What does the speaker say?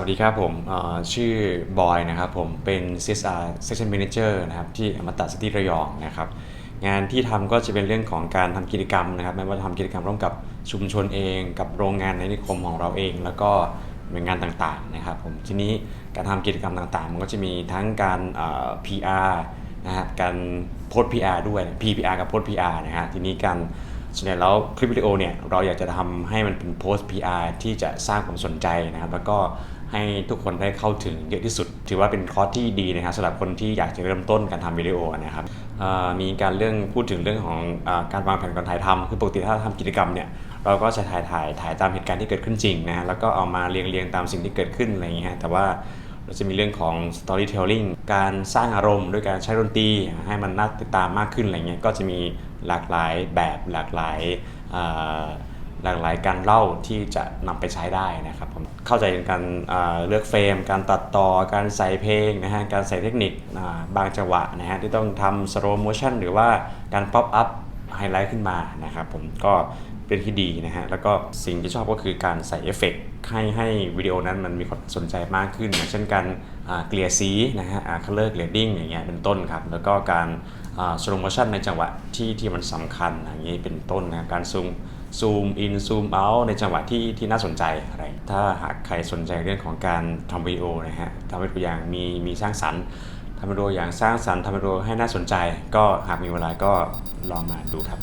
วัสดีครับผมชื่อบอยนะครับผมเป็น CSR Section Manager นะครับที่อมตะสติระยองนะครับงานที่ทำก็จะเป็นเรื่องของการทำกิจกรรมนะครับไม่ว่าจะทำกิจกรรมร่วมกับชุมชนเอง กับโรงงานในนิคมของเราเอง แล้วก็หน่วยงานต่างๆนะครับผมทีนี้การทำกิจกรรมต่างๆ มันก็จะมีทั้งการเอ่อ PR นะครับการโพสต์ PR ด้วย PPR กับโพสต์ PR นะฮะทีนี้การ ส่วนใหญ่แล้วคลิปวิดีโอเนี่ยเราอยากจะทำให้มันเป็นโพสต์ PR ที่จะสร้างความสนใจนะครับ แล้วก็ให้ทุกคนได้เข้าถึงเยอะที่สุด ถือว่าเป็นคอร์สที่ดีนะครับสำหรับคนที่อยากจะเริ่มต้นการทำวิดีโอนะครับมีการเรื่องพูดถึงเรื่องของอการวางแผนการถ่ายทำคือปกติถ้าทำกิจกรรมเนี่ยเราก็จะถ่ายถ่ายถ่ายตามเหตุการณ์ที่เกิดขึ้นจริงนะแล้วก็เอามาเรียงเรียงตามสิ่งที่เกิดขึ้นอะไรอย่างเงี้ยแต่ว่า เราจะมีเรื่องของ storytelling การสร้างอารมณ์ด้วยการใช้ดนตรีให้มันน่าติดตามมากขึ้นอะไรเงี้ยก็จะมีหลากหลายแบบหลากหลายหลากหลายการเล่าที่จะนำไปใช้ได้นะครับผมเข้าใจในการเเลือกเฟรม การตัดต่อการใส่เพลงนะฮะการใส่เทคนิคบางจังหวะนะฮะที่ต้องทำ slow motion หรือว่าการ pop up ไฮไลท์ขึ้นมานะครับผมก็เป็นที่ดีนะฮะ แล้วก็สิ่งที่ชอบก็คือการใส่เอฟเฟกให้ให้วิดีโอนั้นมันมีความสนใจมากขึ้น เช่นการเกลี่ยสีนะฮะอ่า color grading อย่างเงี้ยเป็นต้นครับ แล้วก็การสโลโมชันในจังหวะที่ที่มันสำคัญอย่างนี้เป็นต้นนะการซูมซูมอินซูมเอาในจังหวะที่ที่น่าสนใจอะไร ถ้าหากใครสนใจเรื่องของการทำวิดีโอนะฮะทำวิดีโออย่างมีมีสร้างสรรค์ ทำวิดีโออย่างสร้างสรรค์ทำวิดีโอให้น่าสนใจ ก็หากมีเวลาก็ลองมาดูครับ